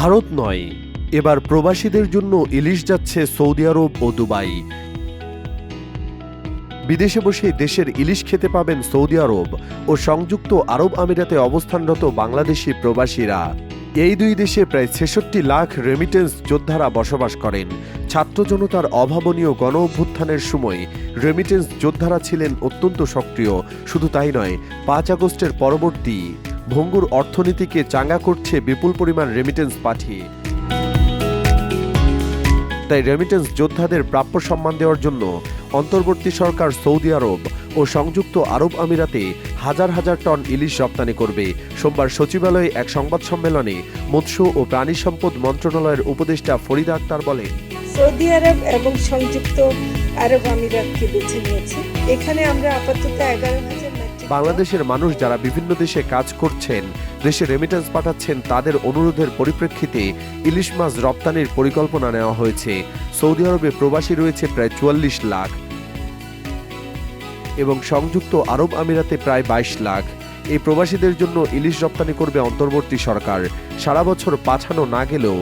ভারত নয়, এবার প্রবাসীদের জন্য ইলিশ যাচ্ছে সৌদি আরব ও দুবাই। বিদেশে বসে দেশের ইলিশ খেতে পাবেন সৌদি আরব ও সংযুক্ত আরব আমিরাতে অবস্থানরত বাংলাদেশি প্রবাসীরা। এই দুই দেশে প্রায় ছেষট্টি লাখ রেমিটেন্স যোদ্ধারা বসবাস করেন। ছাত্র জনতার অভাবনীয় গণ অভ্যুত্থানের সময় রেমিটেন্স যোদ্ধারা ছিলেন অত্যন্ত সক্রিয়। শুধু তাই নয়, পাঁচ আগস্টের পরবর্তী ভঙ্গুর অর্থনীতিকে চাঙ্গা করছে বিপুল পরিমাণ রেমিটেন্স পাঠিয়ে তাই রেমিটেন্স যোদ্ধাদের প্রাপ্য সম্মান দেওয়ার জন্য অন্তর্বর্তী সরকার সৌদি আরব ও সংযুক্ত আরব আমিরাতে হাজার হাজার টন ইলিশ রপ্তানি করবে। সোমবার সচিবালয়ে এক সংবাদ সম্মেলনে মৎস্য ও প্রাণী সম্পদ মন্ত্রণালয়ের উপদেষ্টা ফরিদা আক্তার বলেন, সৌদি আরব এবং সংযুক্ত আরব আমিরাতকে বেছে নিয়েছি। এখানে আমরা আপাতত এগারো হাজার বাংলাদেশের মানুষ যারা বিভিন্ন দেশে কাজ করছেন, দেশে রেমিটেন্স পাঠাচ্ছেন, তাদের অনুরোধের পরিপ্রেক্ষিতে ইলিশ মাছ রপ্তানির পরিকল্পনা নেওয়া হয়েছে। সৌদি আরবে প্রবাসী রয়েছে প্রায় চুয়াল্লিশ লাখ এবং সংযুক্ত আরব আমিরাতে প্রায় বাইশ লাখ। এই প্রবাসীদের জন্য ইলিশ রপ্তানি করবে অন্তর্বর্তী সরকার। সারা বছর পাঠানো না গেলেও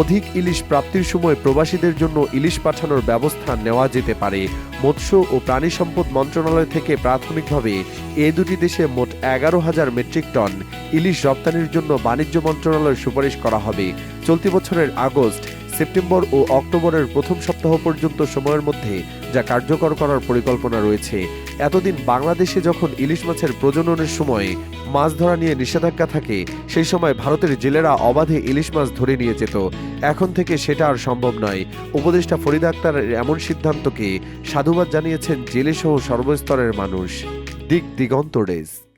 অধিক ইলিশ প্রাপ্তির সময় প্রবাসীদের জন্য ইলিশ পাঠানোর ব্যবস্থা নেওয়া যেতে পারে। মৎস্য ও প্রাণী সম্পদ মন্ত্রণালয় থেকে প্রাথমিকভাবে এ দুটি দেশে মোট এগারো হাজার মেট্রিক টন ইলিশ রপ্তানির জন্য বাণিজ্য মন্ত্রণালয় সুপারিশ করা হবে। চলতি বছরের আগস্ট, সেপ্টেম্বর ও অক্টোবরের প্রথম সপ্তাহ পর্যন্ত সময়ের মধ্যে যা কার্যকর করার পরিকল্পনা রয়েছে। এতদিন বাংলাদেশে যখন ইলিশ মাছের প্রজননের সময় মাছ ধরা নিয়ে নিষেধাজ্ঞা থাকে, সেই সময় ভারতের জেলেরা অবাধে ইলিশ মাছ ধরে নিয়ে যেত। এখন থেকে সেটা আর সম্ভব নয়। উপদেষ্টা ফরিদ আক্তারের এমন সিদ্ধান্তকে সাধুবাদ জানিয়েছেন জেলে সহ সর্বস্তরের মানুষ। দিক দিগন্ত ডেস্ক।